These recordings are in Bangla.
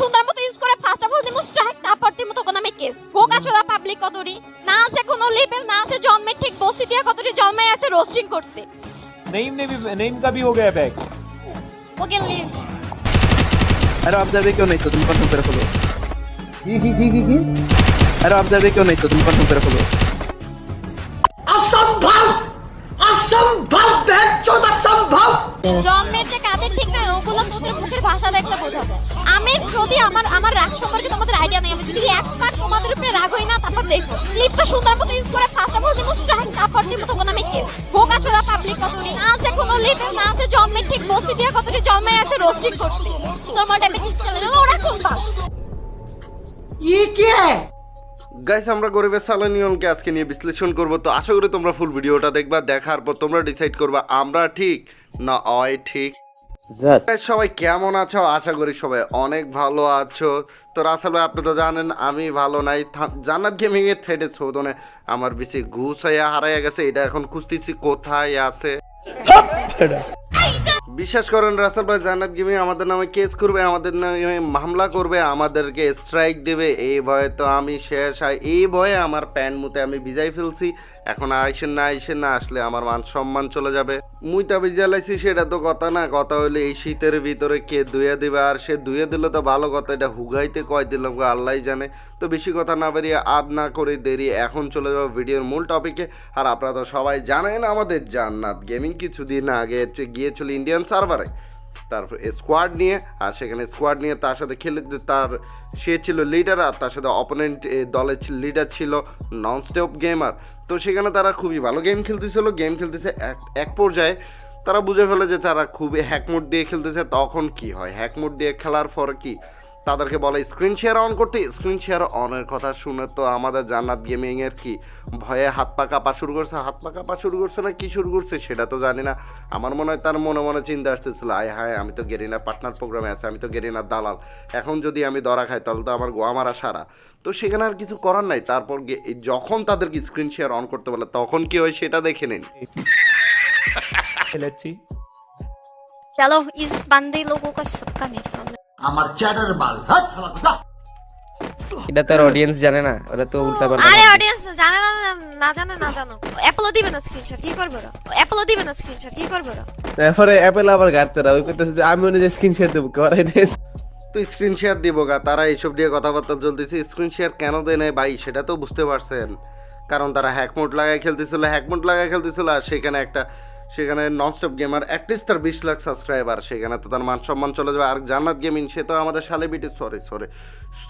সুন্দর মতো ইউজ করে ফার্স্ট অফ অল দিমু স্ট্রাইক তারপর দিমু তখন আমি কেস ভোগা চোদা পাবলিক কতরি না আছে কোনো লেভেল না আছে জন্মের ঠিক বস্তি দিয়া কতরি জন্মে আছে রোস্টিং করতে नईम ने भी नईम का भी हो गया बैक ওকে লিভ अरे आप जावे क्यों नहीं तो तुम कंफर्म करे खोलो की की की की की अरे आप जावे क्यों नहीं तो तुम कंफर्म करे खोलो असंभव জন্মের কাদের ঠিক ওগুলো তোদের মুখের ভাষা দেখতে বোঝাবো আমার আমার রাগ সম্পর্কে তোমাদের আইডিয়া নেই। আমি যদি তোমাদের উপরে রাগ হই না তারপর সুন্দর মতো ইউজ করে ফার্স্ট অফ অল দিব তারপর দিব তখন আমি কেস বোকা পাবলিক আছে কোনো লিপ না আছে জন্মের ঠিক বস্তি দিয়ে জন্মে আছে রোস্টিং তোর মা চলে ওরা কোন ই কে? গাইস আমরা গরিবের সালানিয়নকে আজকে নিয়ে বিশ্লেষণ করব। তো আশা করি তোমরা ফুল ভিডিওটা দেখবা দেখার পর তোমরা ডিসাইড করবা আমরা ঠিক না অয় ঠিক। সবাই কেমন আছো? আশা করি সবাই অনেক ভালো আছো। তো রাসেল ভাই আপনি তো জানেন আমি ভালো নাই। জান্নাত গেমিং এর থেটে শোধনে আমার বেশি ঘুষ হয়ে হারাইয়া গেছে। এটা এখন খুঁজতেছি কোথায় আছে। বিশ্বাস করেন রাসেল ভাই জান্নাত গেমিং আমাদের নামে কেস করবে আমাদের নামে মামলা করবে আমাদেরকে স্ট্রাইক দেবে। এই ভয়ে তো আমি শেষ হয় এই ভয়ে আমার প্যান্ট মুতে আমি ভিজাই ফেলছি। এখন আইসেন না আইসেন না, আসলে আমার মান সম্মান চলে যাবে। মুইটা ভিজালাইছি সেটা তো কথা না, কথা হইলে এই শীতের ভিতরে কে ধুয়ে দিবে? আর সে ধুয়ে দিলে তো ভালো কথা, এটা হুগাইতে কয় দিলাম আল্লাহ জানে। তো বেশি কথা না বেরিয়ে আর না করে দেরি, এখন চলে যাব ভিডিওর মূল টপিকে আর আপনারা তো সবাই জানেন আমাদের জান্নাত গেমিং কিছুদিন আগে গিয়েছিল ইন্ডিয়ান সার্ভারে তারপর স্কোয়াড নিয়ে, আর সেখানে স্কোয়াড নিয়ে তার সাথে খেলে, তার, সে ছিল লিডার আর তার সাথে অপোনেন্ট দলের লিডার ছিল নন স্টপ গেমার তো সেখানে তারা খুবই ভালো গেম খেলতেছিল গেম খেলতেছে এক পর্যায়ে তারা বুঝে ফেলে যে তারা খুবই হ্যাকমোড দিয়ে খেলতেছে, তখন কি হয়? হ্যাকমোড দিয়ে খেলার পর কি? তাদেরকে বলে স্ক্রিন শেয়ার অন করতে? স্ক্রিন শেয়ার অনের কথা শুনে তো আমাদের জান্নাত গেমিংয়ের কি ভয়ে হাত পা কাঁপা শুরু করছে? হাত পা কাঁপা শুরু করছে না কী শুরু করছে সেটা তো জানি না। আমার মনে হয় তার মনে মনে চিন্তা আসতেছিল আয় হায় আমি তো গেরিনার পার্টনার প্রোগ্রামে আছে আমি তো গেরিনার দালাল। এখন যদি আমি ধরা খাই তাহলে তো আমার গোয়া মারা সারা। তো সেখানে আর কিছু করার নাই। তারপর যখন তাদেরকে স্ক্রিন শেয়ার অন করতে বলে তখন কি হয় সেটা দেখে নিন চলো ইস বান্দে লোগো কা সবকা নেতা আমার চ্যাটার বাল। এটা তার অডিয়েন্স জানে না ওরা তো উল্টা পাল্টা আরে অডিয়েন্স জানে না না- জানে না জানো অ্যাপলো দিবে না স্ক্রিনশট কি করবে ওরা? অ্যাপলো দিবে না স্ক্রিনশট কি করবে ওরা? তারপরে অ্যাপেল আবার গাড়তে ওই করতেছে যে আমি ওনে স্ক্রিন শেয়ার দেবো করাই নেই তো স্ক্রিন শেয়ার দিব গা তারা এইসব দিয়ে কথাবার্তা চলতেছে স্ক্রিন শেয়ার কেন দেয় নাই ভাই সেটা তো বুঝতে পারছেন। কারণ তারা হ্যাক মোড লাগায় খেলতেছিল হ্যাক মোড লাগায় খেলতেছিল আর সেখানে একটা সেখানে ননস্টপ গেমার অ্যাটলিস্ট তার বিশ লাখ সাবস্ক্রাইবার সেখানে তো তার মান সম্মান চলে যাবে। আর জান্নাত গেমিং সে তো আমাদের সেলিব্রিটি সরি সরি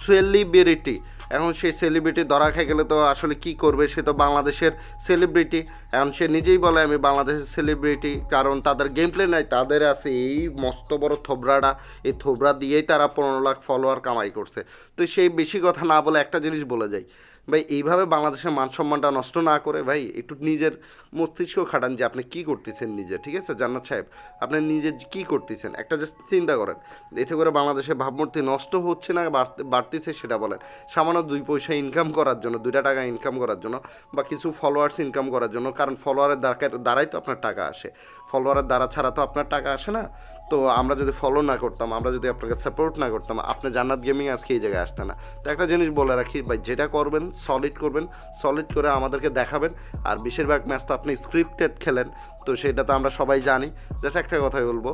সেলিব্রিটি এখন সেই সেলিব্রিটি ধরা খেয়ে গেলে তো আসলে কি করবে? সে তো বাংলাদেশের সেলিব্রিটি এখন সে নিজেই বলে, আমি বাংলাদেশের সেলিব্রিটি কারণ তাদের গেম প্লে নাই, তাদের আছে এই মস্ত বড় থোবরাটা। এই থোবরা দিয়েই তারা পনেরো লাখ ফলোয়ার কামাই করছে। তো সেই বেশি কথা না বলে একটা জিনিস বলে যাই। ভাই, এইভাবে বাংলাদেশের মান সম্মানটা নষ্ট না করে ভাই, একটু নিজের মস্তিষ্ক খাটান যে আপনি কি করতেছেন নিজে, ঠিক আছে? জান্নাত সাহেব, আপনি নিজে কি করতেছেন? একটা জাস্ট চিন্তা করেন, এতে করে বাংলাদেশের ভাবমূর্তি নষ্ট হচ্ছে না, বাড়তে- বাড়তেছে সেটা বলেন। সামান্য দুই পয়সা ইনকাম করার জন্য, দুইটা টাকা ইনকাম করার জন্য বা কিছু ফলোয়ার্স ইনকাম করার জন্য, কারণ ফলোয়ারের দ্বারাই তো আপনার টাকা আসে। ফলোয়ারের দ্বারা ছাড়া তো আপনার টাকা আসে না। তো আমরা যদি ফলো না করতাম, আমরা যদি আপনাকে সাপোর্ট না করতাম, আপনি জান্নাত গেমিং আজকে এই জায়গায় আসতে না। তো একটা জিনিস বলে রাখি, ভাই, যেটা করবেন সলিড করবেন সলিড করে আমাদেরকে দেখাবেন, আর বেশিরভাগ ম্যাচ তো আপনি স্ক্রিপ্টেড খেলেন, তো সেটা তো আমরা সবাই জানি। যেটা একটা কথাই বলব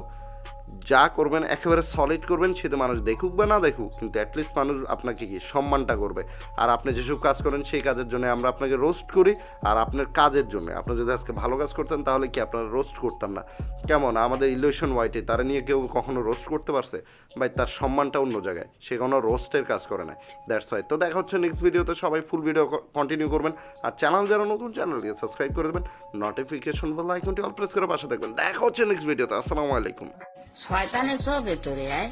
যা করবেন, একেবারে সলিড করবেন, সেটা মানুষ দেখুক বা না দেখুক, কিন্তু অ্যাটলিস্ট মানুষ আপনাকে কি সম্মানটা করবে। আর আপনি যেসব কাজ করেন, সেই কাজের জন্য আমরা আপনাকে রোস্ট করি, আর আপনার কাজের জন্য। আপনি যদি আজকে ভালো কাজ করতেন, তাহলে কি আপনারা রোস্ট করতাম না? কেমন? আমাদের ইলিউশন হোয়াইটে তারা নিয়ে কেউ কখনো রোস্ট করতে পারছে? ভাই, তার সম্মানটা অন্য জায়গায়। সে কোনো রোস্টের কাজ করে না। দ্যাটস ওয়াই তো দেখা হচ্ছে নেক্সট ভিডিওতে সবাই ফুল ভিডিও কন্টিনিউ করবেন। আর চ্যানেল যারা নতুন চ্যানেলকে সাবস্ক্রাইব করে দেবেন। নোটিফিকেশন বল আইকনটি অল প্রেস করে পাশে থাকবেন। দেখা হচ্ছে নেক্সট ভিডিওতে আসসালামু আলাইকুম। শয়তানের সব ভেতরে আয়।